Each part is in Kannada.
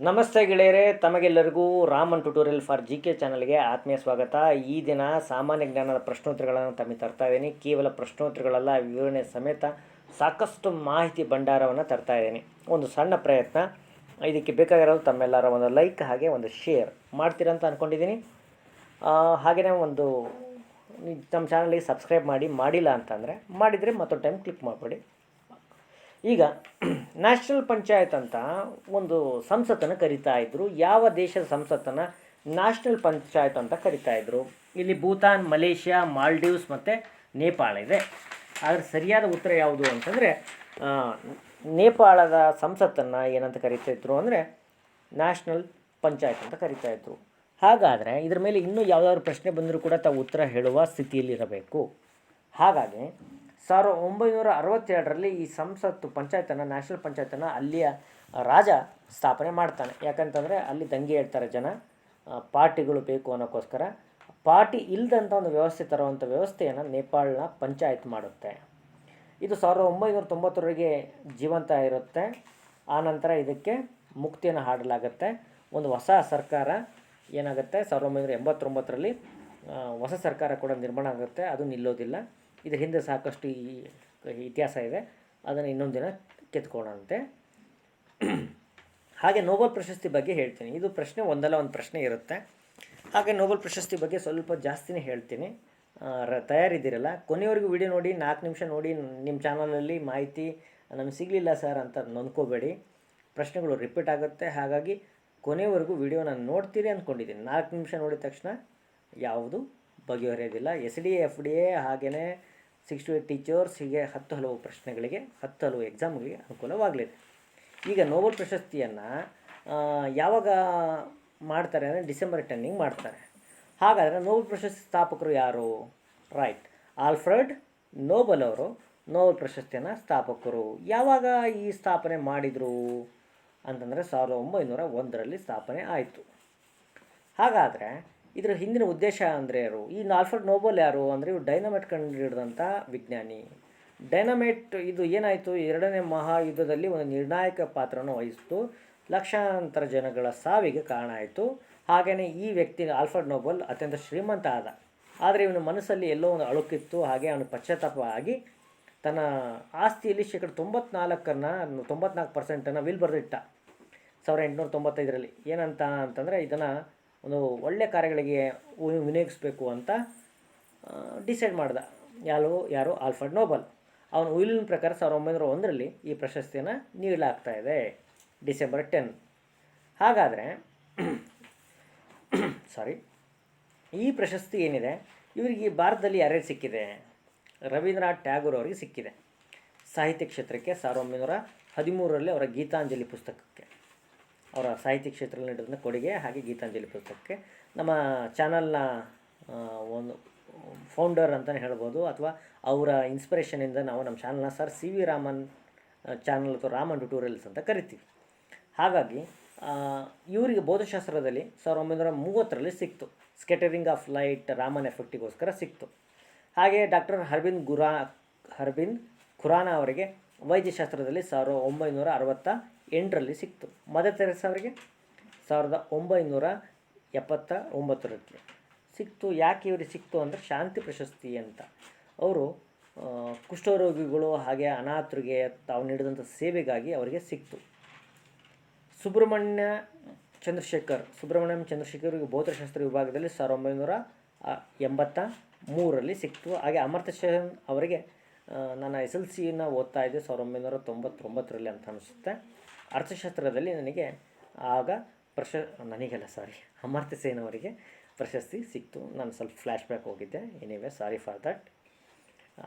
ನಮಸ್ತೆ ಗೆಳೆಯರೇ, ತಮಗೆಲ್ಲರಿಗೂ Raman tutorial for G K ಚಾನಲ್ಗೆ ಆತ್ಮೀಯ ಸ್ವಾಗತ. ಈ ದಿನ ಸಾಮಾನ್ಯ ಜ್ಞಾನದ ಪ್ರಶ್ನೋತ್ತರಗಳನ್ನು ತಮಗೆ ತರ್ತಾ ಇದ್ದೀನಿ. ಕೇವಲ ಪ್ರಶ್ನೋತ್ತರಗಳಲ್ಲ, ವಿವರಣೆ ಸಮೇತ ಸಾಕಷ್ಟು ಮಾಹಿತಿ ಭಂಡಾರವನ್ನು ತರ್ತಾ ಇದ್ದೀನಿ. ಒಂದು ಸಣ್ಣ ಪ್ರಯತ್ನ. ಇದಕ್ಕೆ ಬೇಕಾಗಿರೋದು ತಮ್ಮೆಲ್ಲರ ಒಂದು ಲೈಕ್ ಹಾಗೆ ಒಂದು ಶೇರ್ ಮಾಡ್ತೀರಾ ಅಂತ ಅಂದ್ಕೊಂಡಿದ್ದೀನಿ ಹಾಗೆಯೇ ಒಂದು ನಮ್ಮ ಚಾನಲಿಗೆ ಸಬ್ಸ್ಕ್ರೈಬ್ ಮಾಡಿ, ಮಾಡಿಲ್ಲ ಅಂತಂದರೆ ಮಾಡಿದರೆ ಮತ್ತೊಂದು ಟೈಮ್ ಕ್ಲಿಕ್ ಮಾಡಿಬಿಡಿ. ಈಗ ನ್ಯಾಷನಲ್ ಪಂಚಾಯತ್ ಅಂತ ಒಂದು ಸಂಸತ್ತನ್ನು ಕರಿತಾ ಇದ್ದರು ಯಾವ ದೇಶದ ಸಂಸತ್ತನ್ನು ನ್ಯಾಷನಲ್ ಪಂಚಾಯತ್ ಅಂತ ಕರಿತಾ ಇದ್ದರು ಇಲ್ಲಿ ಭೂತಾನ್, ಮಲೇಷ್ಯಾ, ಮಾಲ್ಡೀವ್ಸ್ ಮತ್ತು ನೇಪಾಳ ಇದೆ. ಆದರೆ ಸರಿಯಾದ ಉತ್ತರ ಯಾವುದು ಅಂತಂದರೆ ನೇಪಾಳದ ಸಂಸತ್ತನ್ನು ಏನಂತ ಕರಿತಾ ಇದ್ರು ಅಂದರೆ ನ್ಯಾಷನಲ್ ಪಂಚಾಯತ್ ಅಂತ ಕರಿತಾ ಇದ್ರು. ಹಾಗಾದರೆ ಇದ್ರ ಮೇಲೆ ಇನ್ನೂ ಯಾವುದಾದ್ರು ಪ್ರಶ್ನೆ ಬಂದರೂ ಕೂಡ ತಾವು ಉತ್ತರ ಹೇಳುವ ಸ್ಥಿತಿಯಲ್ಲಿರಬೇಕು. ಹಾಗಾಗಿ ಸಾವಿರದ ಒಂಬೈನೂರ ಅರವತ್ತೆರಡರಲ್ಲಿ ಈ ಸಂಸತ್ತು ಪಂಚಾಯತನ್ನು, ನ್ಯಾಷನಲ್ ಪಂಚಾಯತನ್ನು ಅಲ್ಲಿಯ ರಾಜ ಸ್ಥಾಪನೆ ಮಾಡ್ತಾನೆ. ಯಾಕಂತಂದರೆ ಅಲ್ಲಿ ದಂಗೆ ಹೇಳ್ತಾರೆ ಜನ ಪಾರ್ಟಿಗಳು ಬೇಕು ಅನ್ನೋಕ್ಕೋಸ್ಕರ. ಪಾರ್ಟಿ ಇಲ್ಲದಂಥ ಒಂದು ವ್ಯವಸ್ಥೆ ತರುವಂಥ ವ್ಯವಸ್ಥೆಯನ್ನು ನೇಪಾಳನ ಪಂಚಾಯತ್ ಮಾಡುತ್ತೆ. ಇದು ಸಾವಿರದ ಒಂಬೈನೂರ ತೊಂಬತ್ತರವರೆಗೆ ಜೀವಂತ ಇರುತ್ತೆ. ಆನಂತರ ಇದಕ್ಕೆ ಮುಕ್ತಿಯನ್ನು ಹಾಡಲಾಗುತ್ತೆ. ಒಂದು ಹೊಸ ಸರ್ಕಾರ ಏನಾಗುತ್ತೆ? ಸಾವಿರದ ಒಂಬೈನೂರ ಎಂಬತ್ತೊಂಬತ್ತರಲ್ಲಿ ಹೊಸ ಸರ್ಕಾರ ಕೂಡ ನಿರ್ಮಾಣ ಆಗುತ್ತೆ. ಅದು ನಿಲ್ಲೋದಿಲ್ಲ. ಇದ್ರ ಹಿಂದೆ ಸಾಕಷ್ಟು ಈ ಇತಿಹಾಸ ಇದೆ. ಅದನ್ನು ಇನ್ನೊಂದು ದಿನ ಕೆತ್ಕೊಳ್ಳೋಣಂತೆ. ಹಾಗೆ ನೋಬಲ್ ಪ್ರಶಸ್ತಿ ಬಗ್ಗೆ ಹೇಳ್ತೀನಿ. ಇದು ಪ್ರಶ್ನೆ ಒಂದಲ್ಲ, ಒಂದು ಪ್ರಶ್ನೆ ಇರುತ್ತೆ. ಹಾಗೆ ನೋಬಲ್ ಪ್ರಶಸ್ತಿ ಬಗ್ಗೆ ಸ್ವಲ್ಪ ಜಾಸ್ತಿನೇ ಹೇಳ್ತೀನಿ. ರ, ತಯಾರಿದ್ದೀರಲ್ಲ? ಕೊನೆಯವರೆಗೂ ವಿಡಿಯೋ ನೋಡಿ, ನಾಲ್ಕು ನಿಮಿಷ ನೋಡಿ ನಿಮ್ಮ ಚಾನಲಲ್ಲಿ ಮಾಹಿತಿ ನಮಗೆ ಸಿಗಲಿಲ್ಲ ಸರ್ ಅಂತ ನೊಂದ್ಕೋಬೇಡಿ ಪ್ರಶ್ನೆಗಳು ರಿಪೀಟ್ ಆಗುತ್ತೆ. ಹಾಗಾಗಿ ಕೊನೆಯವರೆಗೂ ವಿಡಿಯೋನ ನೋಡ್ತೀರಿ ಅಂದ್ಕೊಂಡಿದ್ದೀನಿ ನಾಲ್ಕು ನಿಮಿಷ ನೋಡಿದ ತಕ್ಷಣ ಯಾವುದು ಬಗೆಹರಿಯೋದಿಲ್ಲ. S D F D A ಹಾಗೆಯೇ ಸಿಕ್ಸ್ ಟು ಏಟ್ ಟೀಚರ್ಸ್ ಹೀಗೆ ಹತ್ತು ಹಲವು ಪ್ರಶ್ನೆಗಳಿಗೆ, ಹತ್ತು ಹಲವು ಎಕ್ಸಾಮ್ಗಳಿಗೆ ಅನುಕೂಲವಾಗಲಿದೆ. ಈಗ ನೋಬಲ್ ಪ್ರಶಸ್ತಿಯನ್ನು ಯಾವಾಗ ಮಾಡ್ತಾರೆ ಅಂದರೆ ಡಿಸೆಂಬರ್ ಟೆನ್ನಿಂಗ್ ಮಾಡ್ತಾರೆ. ಹಾಗಾದರೆ ನೋಬಲ್ ಪ್ರಶಸ್ತಿ ಸ್ಥಾಪಕರು ಯಾರು? ರೈಟ್ ಆಲ್ಫ್ರೆಡ್ ನೋಬಲ್ ಅವರು ನೋಬಲ್ ಪ್ರಶಸ್ತಿಯನ್ನು ಸ್ಥಾಪಕರು. ಯಾವಾಗ ಈ ಸ್ಥಾಪನೆ ಮಾಡಿದರು? ಅಂತಂದರೆ ಸಾವಿರದ ಒಂಬೈನೂರ ಒಂದರಲ್ಲಿ ಸ್ಥಾಪನೆ ಆಯಿತು. ಹಾಗಾದರೆ ಇದರ ಹಿಂದಿನ ಉದ್ದೇಶ ಅಂದರೆ ಯಾರು? ಈ ಆಲ್ಫ್ರೆಡ್ ನೋಬಲ್ ಯಾರು? ಅಂದರೆ ಇವರು ಡೈನಮೈಟ್ ಕಂಡುಹಿಡಿದಂಥ ವಿಜ್ಞಾನಿ. ಡೈನಮೈಟ್ ಇದು ಏನಾಯಿತು? ಎರಡನೇ ಮಹಾಯುದ್ಧದಲ್ಲಿ ಒಂದು ನಿರ್ಣಾಯಕ ಪಾತ್ರವನ್ನು ವಹಿಸಿತು. ಲಕ್ಷಾಂತರ ಜನಗಳ ಸಾವಿಗೆ ಕಾರಣ ಆಯಿತು. ಹಾಗೆಯೇ ಈ ವ್ಯಕ್ತಿ ಆಲ್ಫರ್ಡ್ ನೋಬಲ್ ಅತ್ಯಂತ ಶ್ರೀಮಂತ ಆದ. ಆದರೆ ಇವನ ಮನಸ್ಸಲ್ಲಿ ಎಲ್ಲೋ ಒಂದು ಅಳುಕಿತ್ತು. ಹಾಗೆ ಅವನು ಪಶ್ಚಾತ್ತಾಪ ಆಗಿ ತನ್ನ ಆಸ್ತಿಯಲ್ಲಿ ಶೇಕಡ ತೊಂಬತ್ನಾಲ್ಕನ್ನು, ತೊಂಬತ್ನಾಲ್ಕು ಪರ್ಸೆಂಟನ್ನು ವಿಲ್ ಬರೆದಿಟ್ಟ. ಸಾವಿರದ ಎಂಟುನೂರ ತೊಂಬತ್ತೈದರಲ್ಲಿ. ಏನಂತ ಅಂತಂದರೆ ಇದನ್ನು ಒಂದು ಒಳ್ಳೆಯ ಕಾರ್ಯಗಳಿಗೆ ವಿನಿಯೋಗಿಸ್ಬೇಕು ಅಂತ ಡಿಸೈಡ್ ಮಾಡ್ದ. ಯಾರು ಯಾರು? Alfred Nobel. ಅವನ ಉಯಿಲಿನ ಪ್ರಕಾರ ಸಾವಿರದ ಒಂಬೈನೂರ ಒಂದರಲ್ಲಿ ಈ ಪ್ರಶಸ್ತಿಯನ್ನು ನೀಡಲಾಗ್ತಾ ಇದೆ ಡಿಸೆಂಬರ್ ಟೆನ್. ಹಾಗಾದರೆ ಸಾರಿ ಈ ಪ್ರಶಸ್ತಿ ಏನಿದೆ? ಇವರಿಗೆ ಭಾರತದಲ್ಲಿ ಯಾರ್ಯಾರು ಸಿಕ್ಕಿದೆ? ರವೀಂದ್ರನಾಥ್ ಟ್ಯಾಗೋರ್ ಅವರಿಗೆ ಸಿಕ್ಕಿದೆ. ಸಾಹಿತ್ಯ ಕ್ಷೇತ್ರಕ್ಕೆ ಸಾವಿರದ ಒಂಬೈನೂರ ಹದಿಮೂರರಲ್ಲಿ ಅವರ ಗೀತಾಂಜಲಿ ಪುಸ್ತಕಕ್ಕೆ. ಅವರ ಸಾಹಿತ್ಯ ಕ್ಷೇತ್ರದಲ್ಲಿ ನೀಡಿದಂಥ ಕೊಡುಗೆ ಹಾಗೆ ಗೀತಾಂಜಲಿ ಪುಸ್ತಕಕ್ಕೆ. ನಮ್ಮ ಚಾನಲ್ನ ಒಂದು ಫೌಂಡರ್ ಅಂತಲೇ ಹೇಳ್ಬೋದು, ಅಥವಾ ಅವರ ಇನ್ಸ್ಪಿರೇಷನಿಂದ ನಾವು ನಮ್ಮ ಚಾನಲ್ನ sir C V Raman channel ಅಥವಾ ರಾಮನ್ ಟ್ಯುಟೋರಿಯಲ್ಸ್ ಅಂತ ಕರಿತೀವಿ. ಹಾಗಾಗಿ ಇವರಿಗೆ ಬೋಧಶಾಸ್ತ್ರದಲ್ಲಿ ಸಾವಿರದ ಒಂಬೈನೂರ ಮೂವತ್ತರಲ್ಲಿ ಸಿಕ್ತು. ಸ್ಕೆಟರಿಂಗ್ ಆಫ್ ಲೈಟ್ ರಾಮನ್ ಎಫೆಕ್ಟಿಗೋಸ್ಕರ ಸಿಕ್ತು. ಹಾಗೆ ಡಾಕ್ಟರ್ ಹರ್ಬಿಂದ್ ಗುರಾ, ಹರ್ಬಿಂದ್ ಖುರಾನ ಅವರಿಗೆ ವೈದ್ಯಶಾಸ್ತ್ರದಲ್ಲಿ ಸಾವಿರದ ಒಂಬೈನೂರ ಅರವತ್ತ ಎಂಟರಲ್ಲಿ ಸಿಕ್ತು. ಮದರ್ ತೆರೆಸ ಅವರಿಗೆ ಸಾವಿರದ ಒಂಬೈನೂರ ಎಪ್ಪತ್ತ ಒಂಬತ್ತರಲ್ಲಿ ಸಿಕ್ತು. ಯಾಕೆ ಇವರಿಗೆ ಸಿಕ್ತು ಅಂದರೆ ಶಾಂತಿ ಪ್ರಶಸ್ತಿ ಅಂತ. ಅವರು ಕುಷ್ಠರೋಗಿಗಳು ಹಾಗೆ ಅನಾಥರಿಗೆ ತಾವು ನೀಡಿದಂಥ ಸೇವೆಗಾಗಿ ಅವರಿಗೆ ಸಿಕ್ತು. ಸುಬ್ರಹ್ಮಣ್ಯ ಚಂದ್ರಶೇಖರ್, ಸುಬ್ರಹ್ಮಣ್ಯಂ ಚಂದ್ರಶೇಖರ್ ಇವರಿಗೆ ಭೌತಶಾಸ್ತ್ರ ವಿಭಾಗದಲ್ಲಿ ಸಾವಿರದ ಒಂಬೈನೂರ ಎಂಬತ್ತ ಮೂರರಲ್ಲಿ ಸಿಕ್ತು. ಹಾಗೆ ಅಮರ್ತ್ಯ ಸೇನ್ ಅವರಿಗೆ ನನ್ನ ನಾನು ಎಸ್ ಎಲ್ ಸಿನ ಓದ್ತಾ ಇದ್ದೆ ಸಾವಿರದ ಒಂಬೈನೂರ ತೊಂಬತ್ತೊಂಬತ್ತರಲ್ಲಿ ಅಂತ ಅನಿಸುತ್ತೆ. ಅರ್ಥಶಾಸ್ತ್ರದಲ್ಲಿ ನನಗೆ ಆಗ ಪ್ರಶ, ನನಗೆಲ್ಲ ಸಾರಿ ಅಮರ್ತ್ಯ ಸೇನ್ ಅವರಿಗೆ ಪ್ರಶಸ್ತಿ ಸಿಕ್ತು. ನಾನು ಸ್ವಲ್ಪ ಫ್ಲ್ಯಾಶ್ ಬ್ಯಾಕ್ ಹೋಗಿದ್ದೆ. Anyway sorry for that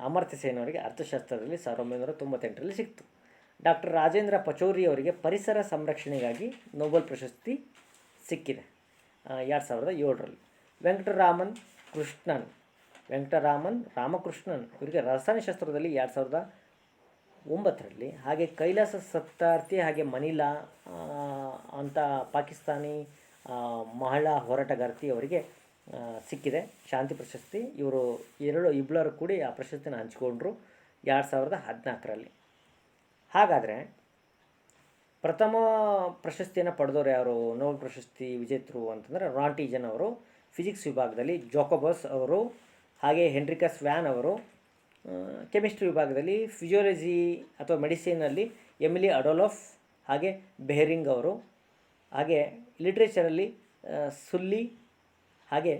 Amartya Sen ಅವರಿಗೆ ಅರ್ಥಶಾಸ್ತ್ರದಲ್ಲಿ ಸಾವಿರದ ಒಂಬೈನೂರ ತೊಂಬತ್ತೆಂಟರಲ್ಲಿ ಸಿಕ್ತು. ಡಾಕ್ಟರ್ ರಾಜೇಂದ್ರ ಪಚೌರಿ ಅವರಿಗೆ ಪರಿಸರ ಸಂರಕ್ಷಣೆಗಾಗಿ ನೊಬೆಲ್ ಪ್ರಶಸ್ತಿ ಸಿಕ್ಕಿದೆ. ಎರಡು ಸಾವಿರದ ಏಳರಲ್ಲಿ. ವೆಂಕಟರಾಮನ್ ಕೃಷ್ಣನ್, ವೆಂಕಟರಾಮನ್ ರಾಮಕೃಷ್ಣನ್, ಇವರಿಗೆ ರಸಾಯನಶಾಸ್ತ್ರದಲ್ಲಿ ಎರಡು ಸಾವಿರದ ಒಂಬತ್ತರಲ್ಲಿ ಹಾಗೆ ಕೈಲಾಸ ಸತ್ತಾರ್ಥಿ ಹಾಗೆ ಮನಿಲಾ ಅಂತ ಪಾಕಿಸ್ತಾನಿ ಮಹಿಳಾ ಹೋರಾಟಗಾರ್ತಿ ಅವರಿಗೆ ಸಿಕ್ಕಿದೆ. ಶಾಂತಿ ಪ್ರಶಸ್ತಿ. ಇವರು ಎರಡು ಇಬ್ಬರು ಕೂಡಿ ಆ ಪ್ರಶಸ್ತಿನ ಹಂಚಿಕೊಂಡ್ರು ಎರಡು ಸಾವಿರದ ಹದಿನಾಲ್ಕರಲ್ಲಿ. ಹಾಗಾದರೆ ಪ್ರಥಮ ಪ್ರಶಸ್ತಿಯನ್ನು ಪಡೆದವರು ಯಾರು? ನೋಬೆಲ್ ಪ್ರಶಸ್ತಿ ವಿಜೇತರು ಅಂತಂದರೆ ರಾಂಟಿಜನ್ ಅವರು, ಫಿಸಿಕ್ಸ್ ವಿಭಾಗದಲ್ಲಿ ಜೋಕೋಬಸ್ ಅವರು, ಹಾಗೆ ಹೆನ್ರಿಕಸ್ ವ್ಯಾನ್ ಅವರು ಕೆಮಿಸ್ಟ್ರಿ ವಿಭಾಗದಲ್ಲಿ ಫಿಸಿಯೋಲಜಿ ಅಥವಾ ಮೆಡಿಸಿನಲ್ಲಿ ಎಮಿಲಿ ಅಡೋಲಫ್ ಹಾಗೆ ಬೆಹರಿಂಗ್ ಅವರು, ಹಾಗೆ ಲಿಟ್ರೇಚರಲ್ಲಿ ಸುಲ್ಲಿ ಹಾಗೆ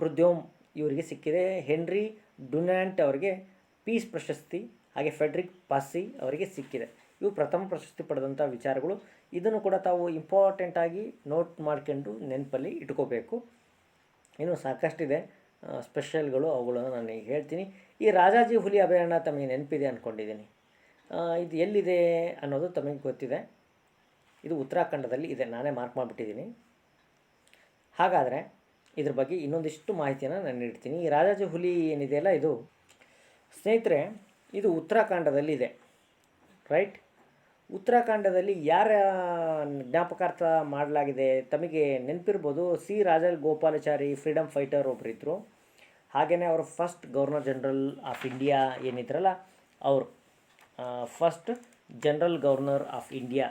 ಪ್ರದ್ಯೋಮ್ ಇವರಿಗೆ ಸಿಕ್ಕಿದೆ. ಹೆನ್ರಿ ಡುನ್ಯಾಂಟ್ ಅವರಿಗೆ ಪೀಸ್ ಪ್ರಶಸ್ತಿ, ಹಾಗೆ ಫೆಡ್ರಿಕ್ ಪಾಸಿ ಅವರಿಗೆ ಸಿಕ್ಕಿದೆ. ಇವು ಪ್ರಥಮ ಪ್ರಶಸ್ತಿ ಪಡೆದಂಥ ವಿಚಾರಗಳು. ಇದನ್ನು ಕೂಡ ತಾವು ಇಂಪಾರ್ಟೆಂಟಾಗಿ ನೋಟ್ ಮಾಡ್ಕೊಂಡು ನೆನಪಲ್ಲಿ ಇಟ್ಕೋಬೇಕು. ಇನ್ನು ಸಾಕಷ್ಟಿದೆ. ಸ್ಪೆಷಲ್ಗಳು ಅವುಗಳನ್ನು ನಾನು ಈಗ ಹೇಳ್ತೀನಿ. ಈ ರಾಜಾಜಿ ಹುಲಿ ಅಭಯಾರಣ್ಯ ತಮಗೆ ನೆನಪಿದೆ ಅಂದ್ಕೊಂಡಿದ್ದೀನಿ ಇದು ಎಲ್ಲಿದೆ ಅನ್ನೋದು ತಮಗೆ ಗೊತ್ತಿದೆ. ಇದು ಉತ್ತರಾಖಂಡದಲ್ಲಿ ಇದೆ, ನಾನೇ ಮಾರ್ಕ್ ಮಾಡಿಬಿಟ್ಟಿದ್ದೀನಿ. ಹಾಗಾದರೆ ಇದ್ರ ಬಗ್ಗೆ ಇನ್ನೊಂದಿಷ್ಟು ಮಾಹಿತಿಯನ್ನು ನಾನು ನೀಡ್ತೀನಿ. ಈ ರಾಜಾಜಿ ಹುಲಿ ಏನಿದೆಯಲ್ಲ, ಇದು ಸ್ನೇಹಿತರೆ, ಇದು ಉತ್ತರಾಖಂಡದಲ್ಲಿದೆ. ರೈಟ್ ಉತ್ತರಾಖಂಡದಲ್ಲಿ ಯಾರ ಜ್ಞಾಪಕಾರ್ಥ ಮಾಡಲಾಗಿದೆ ತಮಗೆ ನೆನಪಿರ್ಬೋದು C Rajagopalachari freedom fighter ಒಬ್ಬರಿದ್ದರು ಹಾಗೆಯೇ ಅವರು first governor general of India ಏನಿದ್ರಲ್ಲ, ಅವರು. First general governor of India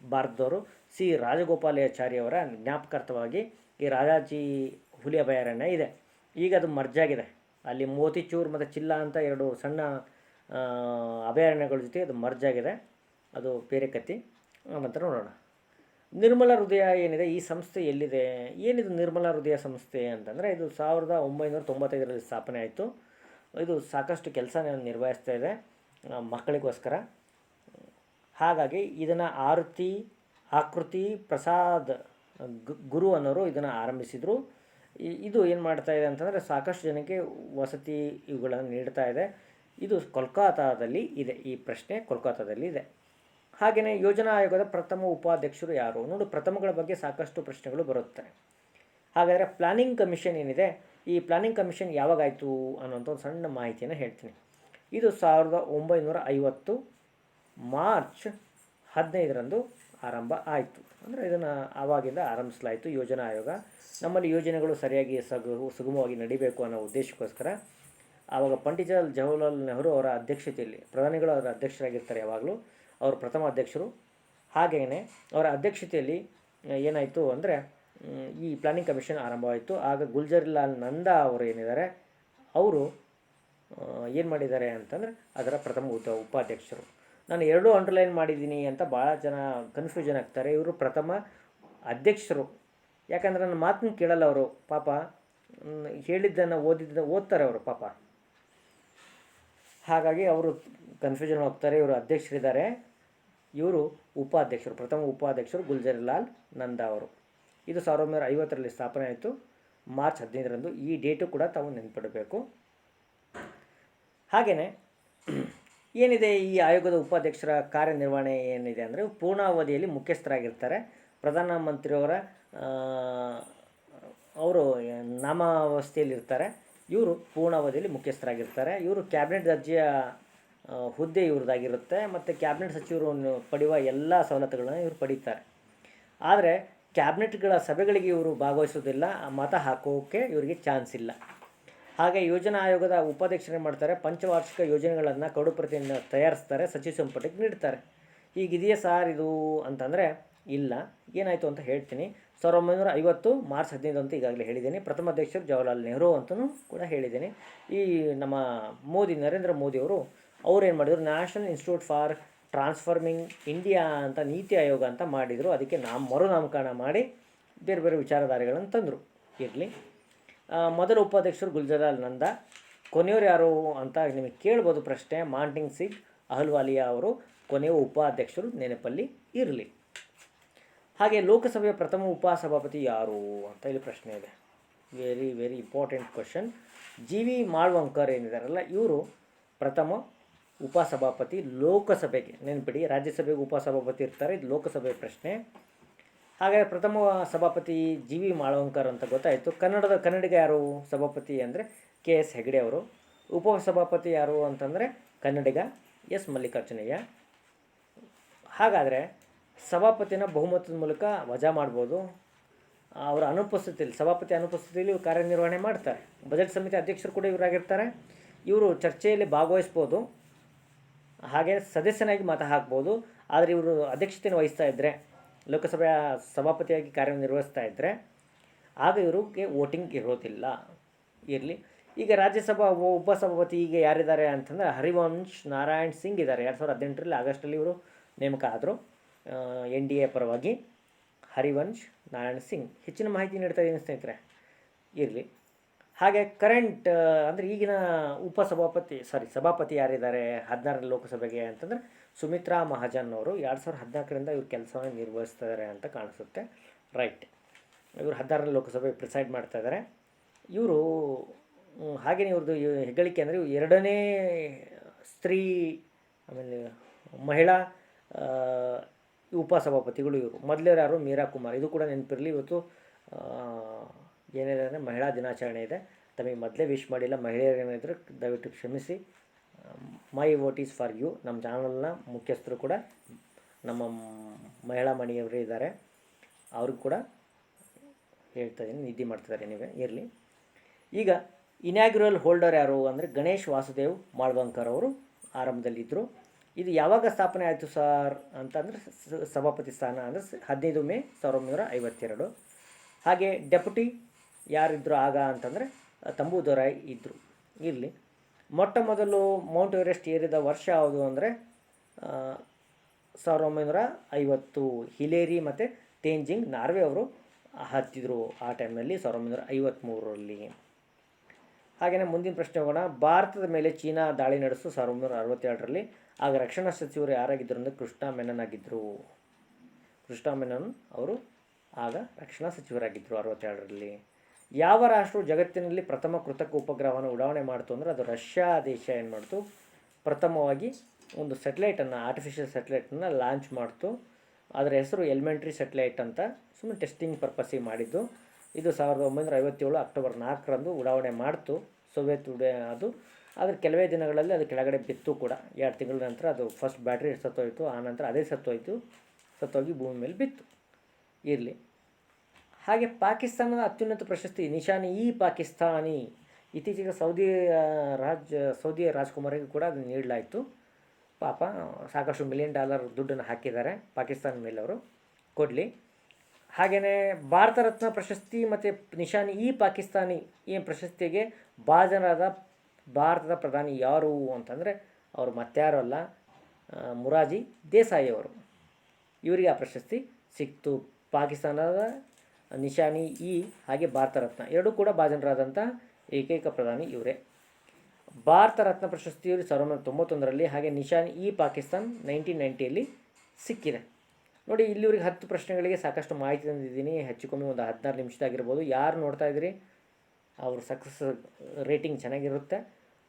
ಭಾರತದವರು. ಸಿ ರಾಜಗೋಪಾಲಾಚಾರಿ ಅವರ ಜ್ಞಾಪಕಾರ್ಥವಾಗಿ ಈ ರಾಜಾಜಿ ಹುಲಿ ಅಭಯಾರಣ್ಯ ಇದೆ. ಈಗ ಅದು ಮರ್ಜಾಗಿದೆ ಅಲ್ಲಿ ಮೋತಿಚೂರ್ ಮತ್ತು ಚಿಲ್ಲ ಅಂತ ಎರಡು ಸಣ್ಣ ಅಭಯಾರಣ್ಯಗಳ ಜೊತೆ ಅದು ಮರ್ಜಾಗಿದೆ ಅದು ಬೇರೆ ಕತೆ ನಂತರ ನೋಡೋಣ. ನಿರ್ಮಲ ಹೃದಯ ಏನಿದೆ? ಈ ಸಂಸ್ಥೆ ಎಲ್ಲಿದೆ? ಏನಿದು ನಿರ್ಮಲ ಹೃದಯ ಸಂಸ್ಥೆ ಅಂತಂದರೆ, ಇದು ಸಾವಿರದ ಒಂಬೈನೂರ ತೊಂಬತ್ತೈದರಲ್ಲಿ ಸ್ಥಾಪನೆ ಆಯಿತು. ಇದು ಸಾಕಷ್ಟು ಕೆಲಸ ನಿರ್ವಹಿಸ್ತಾ ಇದೆ ಮಕ್ಕಳಿಗೋಸ್ಕರ. ಹಾಗಾಗಿ ಇದನ್ನು ಆರತಿ, ಆಕೃತಿ, ಪ್ರಸಾದ್ ಗುರು ಅನ್ನೋರು ಇದನ್ನು ಆರಂಭಿಸಿದರು. ಇದು ಏನು ಮಾಡ್ತಾ ಇದೆ ಅಂತಂದರೆ, ಸಾಕಷ್ಟು ಜನಕ್ಕೆ ವಸತಿ ಇವುಗಳನ್ನು ನೀಡ್ತಾ ಇದೆ. ಇದು ಕೋಲ್ಕತ್ತಾದಲ್ಲಿ ಇದೆ. ಈ ಪ್ರಶ್ನೆ ಕೋಲ್ಕತ್ತಾದಲ್ಲಿ ಇದೆ. ಹಾಗೆಯೇ ಯೋಜನಾ ಆಯೋಗದ ಪ್ರಥಮ ಉಪಾಧ್ಯಕ್ಷರು ಯಾರು? ನೋಡು, ಪ್ರಥಮಗಳ ಬಗ್ಗೆ ಸಾಕಷ್ಟು ಪ್ರಶ್ನೆಗಳು ಬರುತ್ತೆ. ಹಾಗಾದರೆ ಪ್ಲಾನಿಂಗ್ ಕಮಿಷನ್ ಏನಿದೆ? ಈ ಪ್ಲಾನಿಂಗ್ ಕಮಿಷನ್ ಯಾವಾಗಾಯಿತು ಅನ್ನೋಂಥ ಒಂದು ಸಣ್ಣ ಮಾಹಿತಿಯನ್ನು ಹೇಳ್ತೀನಿ. ಇದು ಸಾವಿರದ ಒಂಬೈನೂರ ಐವತ್ತು ಮಾರ್ಚ್ ಹದಿನೈದರಂದು ಆರಂಭ ಆಯಿತು. ಅಂದರೆ ಇದನ್ನು ಆವಾಗಿಂದ ಆರಂಭಿಸಲಾಯಿತು ಯೋಜನಾ ಆಯೋಗ. ನಮ್ಮಲ್ಲಿ ಯೋಜನೆಗಳು ಸರಿಯಾಗಿ ಸಗು, ಸುಗಮವಾಗಿ ನಡಿಬೇಕು ಅನ್ನೋ ಉದ್ದೇಶಕ್ಕೋಸ್ಕರ ಆವಾಗ ಪಂಡಿತ ಜವಾಹರ್ಲಾಲ್ ನೆಹರು ಅವರ ಅಧ್ಯಕ್ಷತೆಯಲ್ಲಿ, ಪ್ರಧಾನಿಗಳು ಅವರ ಅಧ್ಯಕ್ಷರಾಗಿರ್ತಾರೆ ಯಾವಾಗಲೂ. ಅವರು ಪ್ರಥಮ ಅಧ್ಯಕ್ಷರು. ಹಾಗೆಯೇ ಅವರ ಅಧ್ಯಕ್ಷತೆಯಲ್ಲಿ ಏನಾಯಿತು ಅಂದರೆ ಈ ಪ್ಲಾನಿಂಗ್ ಕಮಿಷನ್ ಆರಂಭವಾಯಿತು. ಆಗ ಗುಲ್ಜರ್ಲಾಲ್ ನಂದಾ ಅವರು ಏನಿದ್ದಾರೆ, ಅವರು ಏನು ಮಾಡಿದ್ದಾರೆ ಅಂತಂದರೆ, ಅದರ ಪ್ರಥಮ ಉಪ, ಉಪಾಧ್ಯಕ್ಷರು. ನಾನು ಎರಡೂ ಅಂಡರ್ಲೈನ್ ಮಾಡಿದ್ದೀನಿ ಅಂತ ಭಾಳ ಜನ ಕನ್ಫ್ಯೂಷನ್ ಆಗ್ತಾರೆ. ಇವರು ಪ್ರಥಮ ಅಧ್ಯಕ್ಷರು. ಯಾಕಂದರೆ ನನ್ನ ಮಾತನ್ನು ಕೇಳಲ್ಲ ಅವರು, ಪಾಪ. ಹೇಳಿದ್ದನ್ನು ಓದಿದ್ದನ್ನು ಓದ್ತಾರೆ ಅವರು, ಪಾಪ. ಹಾಗಾಗಿ ಅವರು ಕನ್ಫ್ಯೂಷನ್ ಹೋಗ್ತಾರೆ, ಇವರು ಅಧ್ಯಕ್ಷರಿದ್ದಾರೆ. ಇವರು ಉಪಾಧ್ಯಕ್ಷರು, ಪ್ರಥಮ ಉಪಾಧ್ಯಕ್ಷರು ಗುಲ್ಜರಿಲಾಲ್ ನಂದಾ ಅವರು. ಇದು ಸಾವಿರದ ಒಂಬೈನೂರ ಐವತ್ತರಲ್ಲಿ ಸ್ಥಾಪನೆ ಆಯಿತು. ಮಾರ್ಚ್ ಹದಿನೈದರಂದು ಈ ಡೇಟು ಕೂಡ ತಾವು ನೆನ್ಪಿಡಬೇಕು. ಹಾಗೆಯೇ ಏನಿದೆ ಈ ಆಯೋಗದ ಉಪಾಧ್ಯಕ್ಷರ ಕಾರ್ಯನಿರ್ವಹಣೆ ಏನಿದೆ ಅಂದರೆ ಪೂರ್ಣಾವಧಿಯಲ್ಲಿ ಮುಖ್ಯಸ್ಥರಾಗಿರ್ತಾರೆ. ಪ್ರಧಾನಮಂತ್ರಿಯವರ ಅವರು ನಾಮಾವಸ್ಥೆಯಲ್ಲಿರ್ತಾರೆ. ಇವರು ಪೂರ್ಣಾವಧಿಯಲ್ಲಿ ಮುಖ್ಯಸ್ಥರಾಗಿರ್ತಾರೆ. ಇವರು ಕ್ಯಾಬಿನೆಟ್ ದರ್ಜೆಯ ಹುದ್ದೆ ಇವ್ರದ್ದಾಗಿರುತ್ತೆ ಮತ್ತು ಕ್ಯಾಬಿನೆಟ್ ಸಚಿವರು ಪಡೆಯುವ ಎಲ್ಲ ಸವಲತ್ತುಗಳನ್ನು ಇವರು ಪಡೀತಾರೆ. ಆದರೆ ಕ್ಯಾಬಿನೆಟ್ಗಳ ಸಭೆಗಳಿಗೆ ಇವರು ಭಾಗವಹಿಸೋದಿಲ್ಲ ಮತ ಹಾಕೋಕ್ಕೆ ಇವರಿಗೆ ಚಾನ್ಸ್ ಇಲ್ಲ. ಹಾಗೆ ಯೋಜನಾ ಆಯೋಗದ ಉಪಾಧ್ಯಕ್ಷರು ಮಾಡ್ತಾರೆ, ಪಂಚವಾರ್ಷಿಕ ಯೋಜನೆಗಳನ್ನು ಕಡು ಪ್ರತಿಯನ್ನು ತಯಾರಿಸ್ತಾರೆ, ಸಚಿವ ಸಂಪುಟಕ್ಕೆ ನೀಡ್ತಾರೆ. ಹೀಗಿದೆಯೇ ಸಾರ್ ಇದು ಅಂತಂದರೆ, ಇಲ್ಲ, ಏನಾಯಿತು ಅಂತ ಹೇಳ್ತೀನಿ. ಸಾವಿರದ ಒಂಬೈನೂರ ಐವತ್ತು ಮಾರ್ಚ್ ಹದಿನೈದು ಅಂತ ಈಗಾಗಲೇ ಹೇಳಿದ್ದೀನಿ. ಪ್ರಥಮ ಅಧ್ಯಕ್ಷರು ಜವಾಹರ್ಲಾಲ್ ನೆಹರು ಅಂತಲೂ ಕೂಡ ಹೇಳಿದ್ದೀನಿ. ಈ ನಮ್ಮ ಮೋದಿ, ನರೇಂದ್ರ ಮೋದಿಯವರು ಅವ್ರು ಏನು ಮಾಡಿದರು National Institute for Transforming India ಅಂತ ನೀತಿ ಆಯೋಗ ಅಂತ ಮಾಡಿದರು. ಅದಕ್ಕೆ ನಾವು ಮರುನಾಮಕರಣ ಮಾಡಿ ಬೇರೆ ಬೇರೆ ವಿಚಾರಧಾರೆಗಳನ್ನು ತಂದರು. ಇರಲಿ. ಮೊದಲ ಉಪಾಧ್ಯಕ್ಷರು ಗುಲ್ಜಲಾಲ್ ನಂದ. ಕೊನೆಯವರು ಯಾರು ಅಂತ ನಿಮಗೆ ಕೇಳ್ಬೋದು ಪ್ರಶ್ನೆ. ಮಾಂಟಿಂಗ್ ಸಿಂಗ್, ಅಹಲ್ವಾಲಿಯಾ ಅವರು ಕೊನೆಯ ಉಪಾಧ್ಯಕ್ಷರು ನೆನಪಲ್ಲಿ ಇರಲಿ. ಹಾಗೆ ಲೋಕಸಭೆಯ ಪ್ರಥಮ ಉಪಸಭಾಪತಿ ಯಾರು ಅಂತ ಇಲ್ಲಿ ಪ್ರಶ್ನೆ ಇದೆ. Very very important question G V Mavalankar ಏನಿದ್ದಾರಲ್ಲ ಇವರು ಪ್ರಥಮ ಉಪಸಭಾಪತಿ ಲೋಕಸಭೆಗೆ ನೆನ್ಪಿಡಿ, ರಾಜ್ಯಸಭೆಗೆ ಉಪಸಭಾಪತಿ ಇರ್ತಾರೆ, ಇದು ಲೋಕಸಭೆ ಪ್ರಶ್ನೆ. ಹಾಗೆ ಪ್ರಥಮ ಸಭಾಪತಿ ಜಿ ವಿ ಮಾಳವಂಕರ್ ಅಂತ ಗೊತ್ತಾಯಿತು. ಕನ್ನಡದ, ಕನ್ನಡಿಗ ಯಾರು ಸಭಾಪತಿ ಅಂದರೆ ಕೆ ಎಸ್ ಹೆಗಡೆ ಅವರು. ಉಪಸಭಾಪತಿ ಯಾರು ಅಂತಂದರೆ ಕನ್ನಡಿಗ ಎಸ್ ಮಲ್ಲಿಕಾರ್ಜುನಯ್ಯ. ಹಾಗಾದರೆ ಸಭಾಪತಿನ ಬಹುಮತದ ಮೂಲಕ ವಜಾ ಮಾಡ್ಬೋದು. ಅವರ ಅನುಪಸ್ಥಿತಿಯಲ್ಲಿ ಸಭಾಪತಿ ಅನುಪಸ್ಥಿತಿಯಲ್ಲಿ ಕಾರ್ಯನಿರ್ವಹಣೆ ಮಾಡ್ತಾರೆ. ಬಜೆಟ್ ಸಮಿತಿ ಅಧ್ಯಕ್ಷರು ಕೂಡ ಇವರಾಗಿರ್ತಾರೆ. ಇವರು ಚರ್ಚೆಯಲ್ಲಿ ಭಾಗವಹಿಸ್ಬೋದು. ಹಾಗೆ ಸದಸ್ಯನಾಗಿ ಮತ ಹಾಕ್ಬೋದು. ಆದರೆ ಇವರು ಅಧ್ಯಕ್ಷತೆಯನ್ನು ವಹಿಸ್ತಾ ಇದ್ದರೆ ಲೋಕಸಭೆಯ ಸಭಾಪತಿಯಾಗಿ ಕಾರ್ಯನಿರ್ವಹಿಸ್ತಾ ಇದ್ದರೆ ಆಗ ಇವರಿಗೆ ವೋಟಿಂಗ್ ಇರೋದಿಲ್ಲ. ಇರಲಿ. ಈಗ ರಾಜ್ಯಸಭಾ ಉಪ- ಉಪಸಭಾಪತಿ ಈಗ ಯಾರಿದ್ದಾರೆ ಅಂತಂದರೆ ಹರಿವಂಶ್ ನಾರಾಯಣ್ ಸಿಂಗ್ ಇದ್ದಾರೆ. ಎರಡು ಸಾವಿರದ ಹದಿನೆಂಟರಲ್ಲಿ ಆಗಸ್ಟಲ್ಲಿ ಇವರು ನೇಮಕ ಆದರು ಎನ್ ಡಿ ಎ ಪರವಾಗಿ ಹರಿವಂಶ್ ನಾರಾಯಣ್ ಸಿಂಗ್. ಹೆಚ್ಚಿನ ಮಾಹಿತಿ ನೀಡ್ತಾ ಇದ್ದೀನಿ ಸ್ನೇಹಿತರೆ. ಇರಲಿ. ಹಾಗೆ ಕರೆಂಟ್ ಅಂದರೆ ಈಗಿನ ಉಪಸಭಾಪತಿ ಸಾರಿ ಸಭಾಪತಿ ಯಾರಿದ್ದಾರೆ? ಹದಿನಾರನೇ ಲೋಕಸಭೆಗೆ ಅಂತಂದರೆ ಸುಮಿತ್ರಾ ಮಹಾಜನ್ ಅವರು. ಎರಡು ಸಾವಿರದ ಹದಿನಾಲ್ಕರಿಂದ ಇವ್ರು ಕೆಲಸವನ್ನು ನಿರ್ವಹಿಸ್ತಿದ್ದಾರೆ ಅಂತ ಕಾಣಿಸುತ್ತೆ. ರೈಟ್ ಇವರು ಹದಿನಾರನೇ ಲೋಕಸಭೆ ಪ್ರಿಸೈಡ್ ಮಾಡ್ತಾ ಇದ್ದಾರೆ ಇವರು ಹಾಗೆಯೇ ಇವ್ರದ್ದು ಇವ್- ಹೆಗ್ಗಳಿಕೆ ಅಂದರೆ ಎರಡನೇ ಸ್ತ್ರೀ, ಆಮೇಲೆ ಮಹಿಳಾ ಉಪಸಭಾಪತಿಗಳು ಇವರು. ಮೊದಲೇರು ಯಾರು? ಮೀರಾ ಕುಮಾರ್ ಇದು ಕೂಡ ನೆನಪಿರಲಿ. ಇವತ್ತು ಏನಿದೆ ಅಂದರೆ ಮಹಿಳಾ ದಿನಾಚರಣೆ ಇದೆ. ತಮಗೆ ಮೊದಲೇ ವಿಶ್ ಮಾಡಿಲ್ಲ ಮಹಿಳೆಯರು ಏನಿದ್ರು ದಯವಿಟ್ಟು ಕ್ಷಮಿಸಿ. My vote is for you ನಮ್ಮ ಚಾನಲ್ನ ಮುಖ್ಯಸ್ಥರು ಕೂಡ ನಮ್ಮ ಮಹಿಳಾ ಮಣಿಯವರು ಇದ್ದಾರೆ. ಅವ್ರು ಕೂಡ ಹೇಳ್ತಾ ಇದ್ದೀನಿ, ನಿದ್ದೆ ಮಾಡ್ತಿದ್ದಾರೆ ನೀವೇ, ಇರಲಿ. ಈಗ ಇನ್ಯಾಗ್ರಲ್ ಹೋಲ್ಡರ್ ಯಾರು ಅಂದರೆ ಗಣೇಶ್ ವಾಸುದೇವ್ ಮಾಳ್ವಂಕರ್ ಅವರು ಆರಂಭದಲ್ಲಿದ್ದರು. ಇದು ಯಾವಾಗ ಸ್ಥಾಪನೆ ಆಯಿತು ಸರ್ ಅಂತಂದರೆ ಸಭಾಪತಿ ಸ್ಥಾನ ಅಂದರೆ ಹದಿನೈದು ಮೇ ಸಾವಿರದ ಒಂಬೈನೂರ ಐವತ್ತೆರಡು. ಹಾಗೆ ಡೆಪ್ಯುಟಿ ಯಾರಿದ್ದರು ಆಗ ಅಂತಂದರೆ ತಂಬೂದೊರಾಯ್ ಇದ್ದರು ಇರಲಿ ಮೊಟ್ಟ ಮೊದಲು ಮೌಂಟ್ ಎವರೆಸ್ಟ್ ಏರಿದ ವರ್ಷ ಯಾವುದು ಅಂದರೆ ಸಾವಿರದ ಒಂಬೈನೂರ ಐವತ್ತು ಹಿಲೇರಿ ಮತ್ತು ತೇಂಜಿಂಗ್ ನಾರ್ವೆ ಅವರು ಹತ್ತಿದ್ರು ಆ ಟೈಮ್ನಲ್ಲಿ ಸಾವಿರದ ಒಂಬೈನೂರ ಐವತ್ತ್ಮೂರರಲ್ಲಿ ಹಾಗೆಯೇ ಮುಂದಿನ ಪ್ರಶ್ನೆ ಹೋಗೋಣ. ಭಾರತದ ಮೇಲೆ ಚೀನಾ ದಾಳಿ ನಡೆಸು ಸಾವಿರದ ಒಂಬೈನೂರ ಅರವತ್ತೆರಡರಲ್ಲಿ, ಆಗ ರಕ್ಷಣಾ ಸಚಿವರು ಯಾರಾಗಿದ್ದರು ಅಂದರೆ ಕೃಷ್ಣ ಮೆನನ್ ಆಗಿದ್ದರು ಕೃಷ್ಣ ಮೆನನ್ ಅವರು ಆಗ ರಕ್ಷಣಾ ಸಚಿವರಾಗಿದ್ದರು ಅರವತ್ತೆರಡರಲ್ಲಿ. ಯಾವ ರಾಷ್ಟ್ರವು ಜಗತ್ತಿನಲ್ಲಿ ಪ್ರಥಮ ಕೃತಕ ಉಪಗ್ರಹವನ್ನು ಉಡಾವಣೆ ಮಾಡ್ತು ಅಂದರೆ ಅದು ರಷ್ಯಾ ದೇಶ ಏನು ಮಾಡ್ತು? ಪ್ರಥಮವಾಗಿ ಒಂದು ಸೆಟ್ಲೈಟನ್ನು ಆರ್ಟಿಫಿಷಿಯಲ್ ಸೆಟ್ಲೈಟನ್ನು ಲಾಂಚ್ ಮಾಡ್ತು. ಅದರ ಹೆಸರು ಎಲಿಮೆಂಟ್ರಿ ಸೆಟ್ಲೈಟ್ ಅಂತ ಸುಮ್ಮನೆ ಟೆಸ್ಟಿಂಗ್ ಪರ್ಪಸ್ಸಿಗೆ ಮಾಡಿದ್ದು. ಇದು ಸಾವಿರದ ಒಂಬೈನೂರ ಐವತ್ತೇಳು ಅಕ್ಟೋಬರ್ ನಾಲ್ಕರಂದು ಉಡಾವಣೆ ಮಾಡ್ತು. ಸೋವಿಯತ್ ಉಡ, ಅದು. ಆದರೆ ಕೆಲವೇ ದಿನಗಳಲ್ಲಿ ಅದು ಕೆಳಗಡೆ ಬಿತ್ತು ಕೂಡ. ಎರಡು ತಿಂಗಳ ನಂತರ ಅದು ಫಸ್ಟ್ ಬ್ಯಾಟ್ರಿ ಸತ್ತೋಯಿತು. ಆನಂತರ ನಂತರ ಅದೇ ಸತ್ತೋಯಿತು. ಸತ್ತೋಗಿ ಭೂಮಿ ಮೇಲೆ ಬಿತ್ತು. ಇರಲಿ. ಹಾಗೆ ಪಾಕಿಸ್ತಾನದ ಅತ್ಯುನ್ನತ ಪ್ರಶಸ್ತಿ, ನಿಶಾನಿ ಇ ಪಾಕಿಸ್ತಾನಿ. ಇತ್ತೀಚೆಗೆ ಸೌದಿ ರಾಜ್ ಸೌದಿ ರಾಜ್ಕುಮಾರಿಗೆ ಕೂಡ ಅದನ್ನು ನೀಡಲಾಯಿತು. ಪಾಪ, ಸಾಕಷ್ಟು ಮಿಲಿಯನ್ ಡಾಲರ್ ದುಡ್ಡನ್ನು ಹಾಕಿದ್ದಾರೆ ಪಾಕಿಸ್ತಾನ ಮೇಲೆ ಅವರು ಕೊಡಲಿ. ಹಾಗೆಯೇ ಭಾರತ ರತ್ನ ಪ್ರಶಸ್ತಿ ಮತ್ತು ನಿಶಾನಿ ಇ ಪಾಕಿಸ್ತಾನಿ ಈ ಪ್ರಶಸ್ತಿಗೆ ಭಾಜನರಾದ ಭಾರತದ ಪ್ರಧಾನಿ ಯಾರು ಅಂತಂದರೆ ಅವರು ಮತ್ತಾರು ಅಲ್ಲ ಮುರಾಜಿ ದೇಸಾಯಿ ಅವರು. ಇವರಿಗೆ ಆ ಪ್ರಶಸ್ತಿ ಸಿಕ್ತು. ಪಾಕಿಸ್ತಾನದ ನಿಶಾನಿ ಇ ಹಾಗೆ ಭಾರತ ರತ್ನ ಎರಡೂ ಕೂಡ ಭಾಜನರಾದಂಥ ಏಕೈಕ ಪ್ರಧಾನಿ ಇವರೇ. ಭಾರತ ರತ್ನ ಪ್ರಶಸ್ತಿಯು ಸಾವಿರದ ಒಂಬೈನೂರ ತೊಂಬತ್ತೊಂದರಲ್ಲಿ ಹಾಗೆ ನಿಶಾನ್ ಇ ಪಾಕಿಸ್ತಾನ್ ನೈನ್ಟೀನ್ ನೈಂಟಿಯಲ್ಲಿ ಸಿಕ್ಕಿದೆ. ನೋಡಿ, ಇಲ್ಲಿವರೆಗೆ ಹತ್ತು ಪ್ರಶ್ನೆಗಳಿಗೆ ಸಾಕಷ್ಟು ಮಾಹಿತಿ ತಂದಿದ್ದೀನಿ. ಹೆಚ್ಚು ಕಮ್ಮಿ ಒಂದು ಹದಿನಾರು ನಿಮಿಷದಾಗಿರ್ಬೋದು. ಯಾರು ನೋಡ್ತಾ ಇದ್ದೀರಿ ಅವ್ರ ಸಕ್ಸಸ್ ರೇಟಿಂಗ್ ಚೆನ್ನಾಗಿರುತ್ತೆ.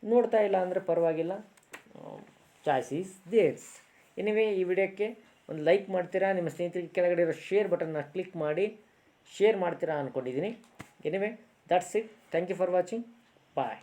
ನೋಡ್ತಾ ಇಲ್ಲ ಅಂದರೆ ಪರವಾಗಿಲ್ಲ. ಚಾಯ್ಸ್ ಈಸ್ ದೇಟ್ಸ್ ಎನಿವೇ ಈ ವಿಡಿಯೋಕ್ಕೆ ಒಂದು ಲೈಕ್ ಮಾಡ್ತೀರಾ? ನಿಮ್ಮ ಸ್ನೇಹಿತರಿಗೆ ಕೆಳಗಡೆ ಇರೋ ಶೇರ್ ಬಟನ್ನ ಕ್ಲಿಕ್ ಮಾಡಿ. ಶೇರ್ ಮಾಡ್ತೀರಾ ಅಂದ್ಕೊಂಡಿದ್ದೀನಿ anyway that's it thank you for watching bye